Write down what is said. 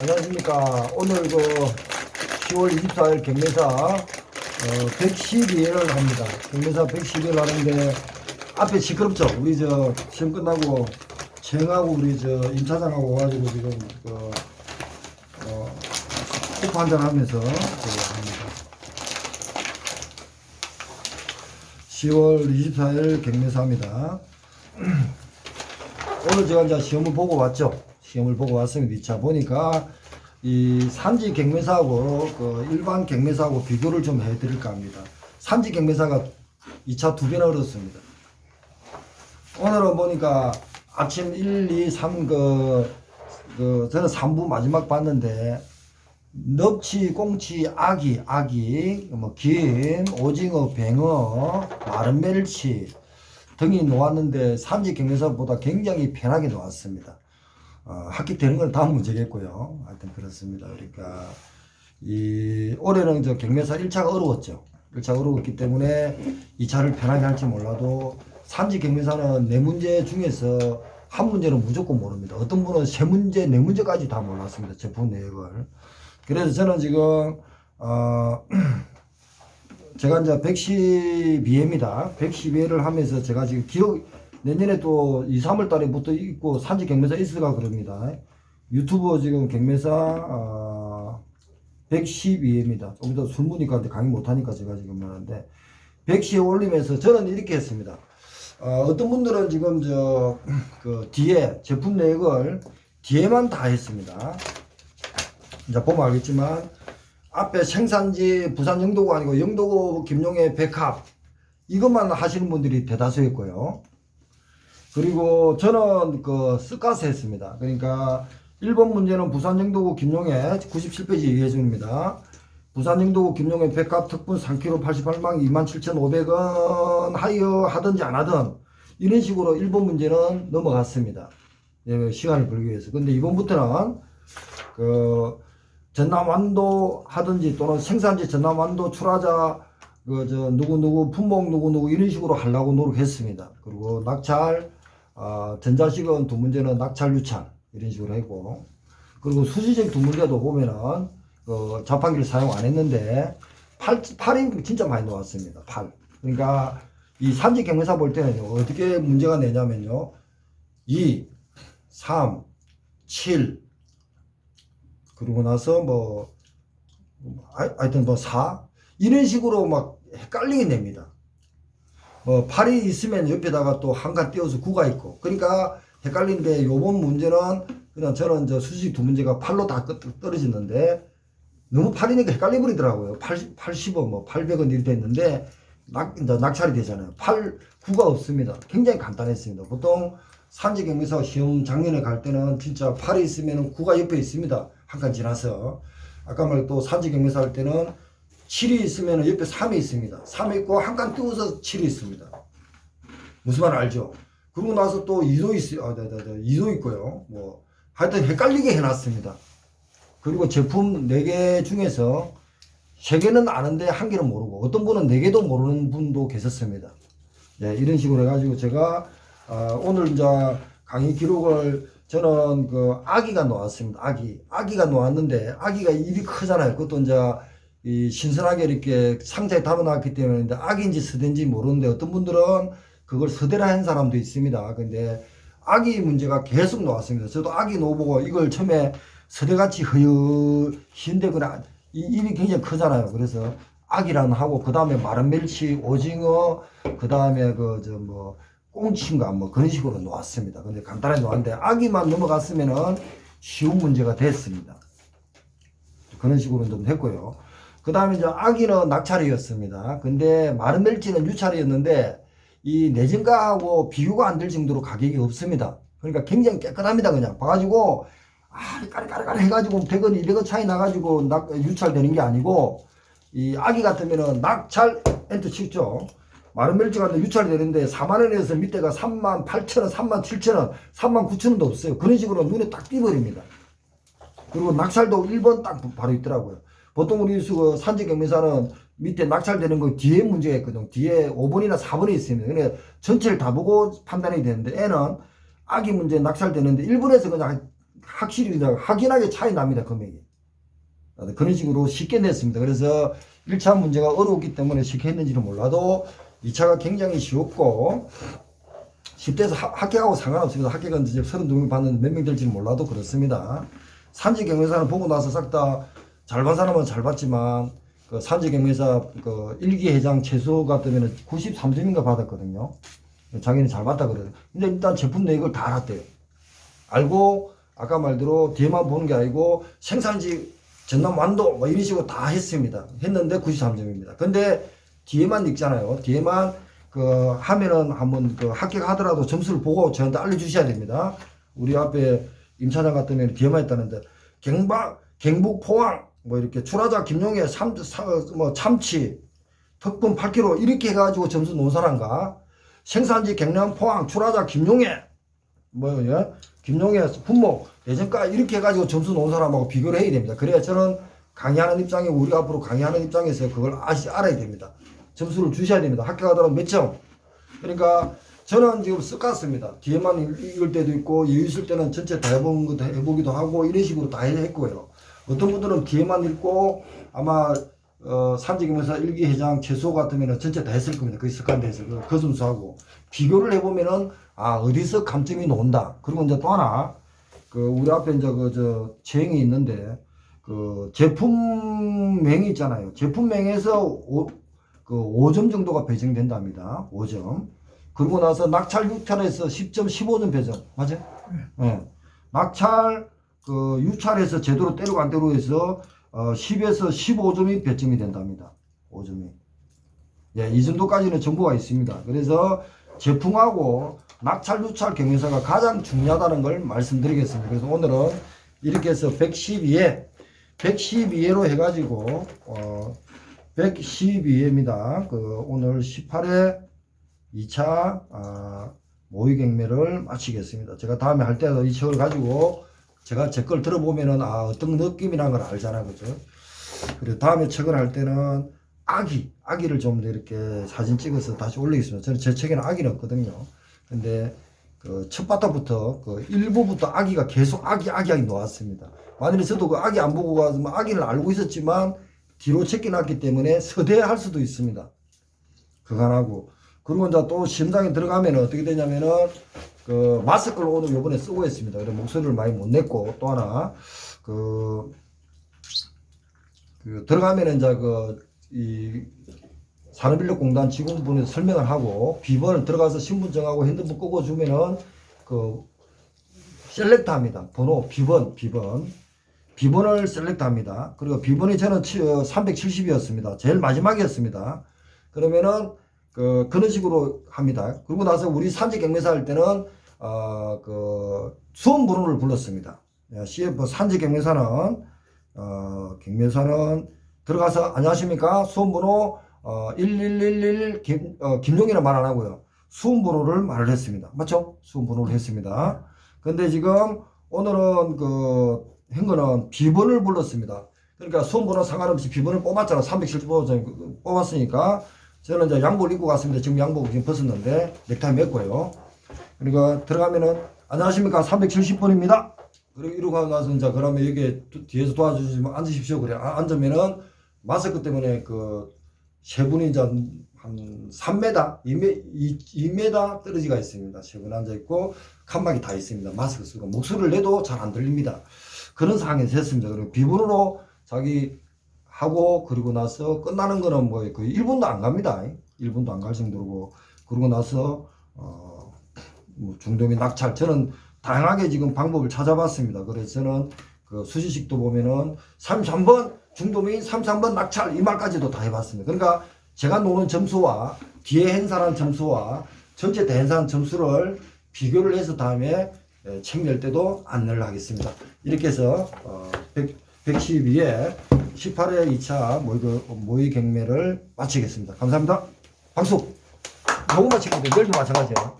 안녕하십니까. 오늘 그 10월 24일 경매사 어, 112회를 합니다. 경매사 112회를 하는데 앞에 시끄럽죠? 우리 저 시험 끝나고 쟁하고 우리 저 임차장하고 와가지고 지금 그 어, 코프 한잔 하면서 그 합니다. 10월 24일 경매사입니다. 오늘 제가 이제 시험을 보고 왔죠. 시험을 보고 왔습니다. 자, 보니까 이 산지 경매사하고 그 일반 경매사하고 비교를 좀 해드릴까 합니다. 산지 경매사가 2차 두 배나 얻었습니다. 오늘은 보니까 아침 1, 2, 3, 그, 그, 저는 3부 마지막 봤는데, 넙치, 꽁치, 아기, 아기, 뭐, 김, 오징어, 뱅어, 마른 멸치 등이 놓았는데, 산지 경매사보다 굉장히 편하게 놓았습니다. 어, 합격되는 건 다음 문제겠고요. 하여튼 그렇습니다. 그러니까 이 올해는 저 경매사 1차가 어려웠죠. 1차가 어려웠기 때문에 2차를 편하게 할지 몰라도 산지 경매사는 네 문제 중에서 한 문제는 무조건 모릅니다. 어떤 분은 세 문제, 네 문제까지 다 몰랐습니다. 제품 내역을. 그래서 저는 지금 어 제가 이제 112회입니다. 112회를 하면서 제가 지금 기억 내년에 또 2, 3월 달에부터 있고 산지 경매사 있을까 그럽니다. 유튜브 지금 경매사 어, 112회입니다. 조금 더 술무니까 강의 못하니까 제가 지금 말하는데 110회 올리면서 저는 이렇게 했습니다. 어, 어떤 분들은 지금 저 그 뒤에 제품 내역을 뒤에만 다 했습니다. 이제 보면 알겠지만 앞에 생산지 부산 영도가 아니고 영도고 김용의 백합 이것만 하시는 분들이 대다수였고요. 그리고 저는 그 스카스 했습니다. 그러니까 1번 문제는 부산 영도구 김용의 97페이지 이해준입니다. 부산 영도구 김용의 백합 특분 3kg 88만 27,500원 하여 하든지 안 하든 이런 식으로 1번 문제는 넘어갔습니다. 예, 시간을 벌기 위해서. 근데 2번부터는 그 전남 완도 하든지 또는 생산지 전남 완도 출하자 그 저 누구 누구 품목 누구 누구 이런 식으로 하려고 노력했습니다. 그리고 낙찰 어, 전자식은 두 문제는 낙찰 유찰 이런 식으로 했고 그리고 수시적 두 문제도 보면은 그 자판기를 사용 안 했는데 8, 8인 진짜 많이 나왔습니다. 8. 그러니까 이 산지 경매사 볼 때는요 어떻게 문제가 내냐면요 2, 3, 7 그러고 나서 뭐 아- 하여튼 뭐 4 이런 식으로 막 헷갈리게 냅니다. 뭐 8이 있으면 옆에다가 또 한 칸 띄워서 9가 있고 그러니까 헷갈리는데 요번 문제는 그냥 저는 저 수식 두 문제가 8로 다 끝- 떨어지는데 너무 8이니까 헷갈려 버리더라고요. 80, 80원 뭐 800원 이렇게 됐는데 낙, 이제 낙찰이 되잖아요. 8, 9가 없습니다. 굉장히 간단했습니다. 보통 산지 경매사 시험 작년에 갈 때는 진짜 8이 있으면 9가 옆에 있습니다. 한 칸 지나서. 아까 말또 산지 경매사 할 때는 7이 있으면 옆에 3이 있습니다. 3이 있고 한 칸 띄워서 7이 있습니다. 무슨 말 알죠? 그러고 나서 또 2도 있어요. 아, 네, 네, 네. 2도 있고요. 뭐, 하여튼 헷갈리게 해놨습니다. 그리고 제품 4개 중에서 3개는 아는데 1개는 모르고 어떤 분은 4개도 모르는 분도 계셨습니다. 네, 이런 식으로 해가지고 제가 어, 오늘 이제 강의 기록을 저는 그 아기가 나왔습니다. 아기. 아기가 나왔는데 아기가 입이 크잖아요. 그것도 이제 이 신선하게 이렇게 상자에 담아놨기 때문에 악인지 서대인지 모르는데 어떤 분들은 그걸 서대라 한 사람도 있습니다. 근데 아기 문제가 계속 나왔습니다. 저도 아기 놓보고 이걸 처음에 서대같이 허여 흰데 이 입이 굉장히 크잖아요. 그래서 아기라는 하고 그 다음에 마른 멸치, 오징어, 그 다음에 그 저 뭐 꽁치인가 뭐 그런 식으로 놓았습니다. 근데 간단하게 놓았는데 아기만 넘어갔으면은 쉬운 문제가 됐습니다. 그런 식으로 좀 했고요. 그 다음에 이제 아기는 낙찰이었습니다. 근데 마른 멸치는 유찰이었는데 이 내진가하고 비교가 안 될 정도로 가격이 없습니다. 그러니까 굉장히 깨끗합니다. 그냥 봐가지고 아 까리까리까리 해가지고 100원, 200원 차이 나가지고 낙, 유찰되는 게 아니고 이 아기 같으면은 낙찰 엔터 치죠. 마른 멸치 같은 유찰이 되는데 4만원에서 밑에가 3만 8천원, 3만 7천원, 3만 9천원도 없어요. 그런 식으로 눈에 딱 띄버립니다. 그리고 낙찰도 1번 딱 바로 있더라고요. 보통 우리 그 산지 경매사는 밑에 낙찰되는 거 뒤에 문제가 있거든. 뒤에 5번이나 4번이 있습니다. 그래 전체를 다 보고 판단이 되는데 애는 아기 문제 낙찰되는데 1번에서 그냥 확실히 그냥 확연하게 차이 납니다, 금액이. 아, 그런 식으로 쉽게 냈습니다. 그래서 1차 문제가 어려웠기 때문에 쉽게 했는지는 몰라도 2차가 굉장히 쉬웠고 10대에서 합격하고 상관없습니다. 합격은 이제 32명 받는 몇명 될지는 몰라도 그렇습니다. 산지 경매사는 보고 나서 싹 다 잘 본 사람은 잘 봤지만 그 산지 경매사 그 일기 회장 최소 같으면 93점인가 받았거든요. 자기는 잘 봤다 그래요. 근데 일단 제품 내역을 다 알았대요. 알고 아까 말대로 뒤에만 보는 게 아니고 생산지 전남 완도 뭐 이런 식으로 다 했습니다. 했는데 93점입니다. 근데 뒤에만 읽잖아요. 뒤에만 그 하면은 한번 그 합격하더라도 점수를 보고 저한테 알려주셔야 됩니다. 우리 앞에 임 차장 같으면 뒤에만 했다는데 경박 경북 포항 뭐 이렇게 출하자 김용애 삼, 사, 뭐 참치 덕분 8kg 이렇게 해가지고 점수 놓은 사람과 생산지 경남 포항 출하자 김용애 뭐 예? 김용애 품목 예전가 이렇게 해가지고 점수 놓은 사람하고 비교를 해야 됩니다. 그래야 저는 강의하는 입장이고 우리 앞으로 강의하는 입장에서 그걸 아시, 알아야 됩니다. 점수를 주셔야 됩니다. 합격하더라도 몇 점. 그러니까 저는 지금 쓱갔습니다. 뒤에만 읽- 읽을 때도 있고 이유 있을 때는 전체 다 해본 것도 해보기도 하고 이런 식으로 다 했고요. 어떤 분들은 뒤에만 읽고 아마 어, 산지경에서 일기 회장 최소 같으면 전체 다 했을 겁니다. 그 습관돼서 그, 그 점수하고 비교를 해보면은 아 어디서 감점이 나온다. 그리고 이제 또 하나 그 우리 앞에 이제 그 저 체행이 있는데 그 제품명이 있잖아요. 제품명에서 오, 그 5점 정도가 배정된답니다. 5점. 그러고 나서 낙찰 유찰에서 10점, 15점 배정. 맞아요? 예. 낙찰 그 유찰에서 제대로 때리고 안 때리고 해서 어 10에서 15점이 배점이 된답니다. 5점이. 예, 이 정도까지는 정보가 있습니다. 그래서 제품하고 낙찰 유찰 경영사가 가장 중요하다는 걸 말씀드리겠습니다. 그래서 오늘은 이렇게 해서 112에 112회로 해가지고 어 112회입니다. 그 오늘 18회 2차 아, 모의 경매를 마치겠습니다. 제가 다음에 할 때도 이 책을 가지고 제가 제 걸 들어보면은 아 어떤 느낌이라는 걸 알잖아 그죠? 그리고 다음에 책을 할 때는 아기 아기를 좀더 이렇게 사진 찍어서 다시 올리겠습니다. 저는 제 책에는 아기는 없거든요. 근데 그 첫 바닥부터 그 일부부터 아기가 계속 아기 아기 아기 나왔습니다. 만일에 저도 그 아기 안 보고 가서 뭐 아기를 알고 있었지만 뒤로 check해놨기 때문에 서대할 수도 있습니다. 그간하고 그리고 이제 또 시험장에 들어가면 어떻게 되냐면은 그 마스크를 오늘 요번에 쓰고 있습니다. 그래서 목소리를 많이 못 냈고 또 하나 그, 그 들어가면은 이제 그이 산업인력공단 직원분이 설명을 하고 비번을 들어가서 신분증하고 핸드폰 끄고 주면은 그 셀렉트 합니다. 번호, 비번, 비번. 비번을 셀렉트 합니다. 그리고 비번이 저는 370이었습니다. 제일 마지막이었습니다. 그러면은 그 그런 식으로 합니다. 그리고 나서 우리 산지 경매사 할 때는 어 그 수험 번호를 불렀습니다. 예, CF 산지 경매사는 어 경매사는 들어가서 안녕하십니까 수험 번호 어 1111 김, 어, 김용이라 말안 하고요. 수험 번호를 말을 했습니다. 맞죠? 수험 번호를 했습니다. 근데 지금 오늘은 그한 거는 비번을 불렀습니다. 그러니까 수험 번호 상관없이 비번을 뽑았잖아. 375점 뽑았으니까 저는 이제 양복을 입고 갔습니다. 지금 양복 지금 벗었는데 넥타이 맸고요. 그러니까 들어가면은 안녕하십니까 370번입니다. 그리고 이러고 나서 이제 그러면 여기 뒤에서 도와주시면 앉으십시오. 그래 아, 앉으면은 마스크 때문에 그 세 분이 이제 한 3m, 2m, 2m 떨어지가 있습니다. 세 분 앉아 있고 칸막이 다 있습니다. 마스크 쓰고 목소리를 내도 잘 안 들립니다. 그런 상황에서 했습니다. 그리고 비번으로 자기 하고 그리고 나서 끝나는 거는 뭐 거의 1분도 안 갑니다. 1분도 안 갈 정도고 그러고 나서 어, 뭐 중도 및 낙찰 저는 다양하게 지금 방법을 찾아봤습니다. 그래서 저는 그 수시식도 보면은 33번 중도 및 33번 낙찰 이 말까지도 다 해봤습니다. 그러니까 제가 노는 점수와 뒤에 행사한 점수와 전체 대행사한 점수를 비교를 해서 다음에 예, 책낼 때도 안내를 하겠습니다. 이렇게 해서 어, 100, 112회 18회 2차 모의, 경매를 마치겠습니다. 감사합니다. 박수! 너무 마치겠는데 내일도 마찬가지예요.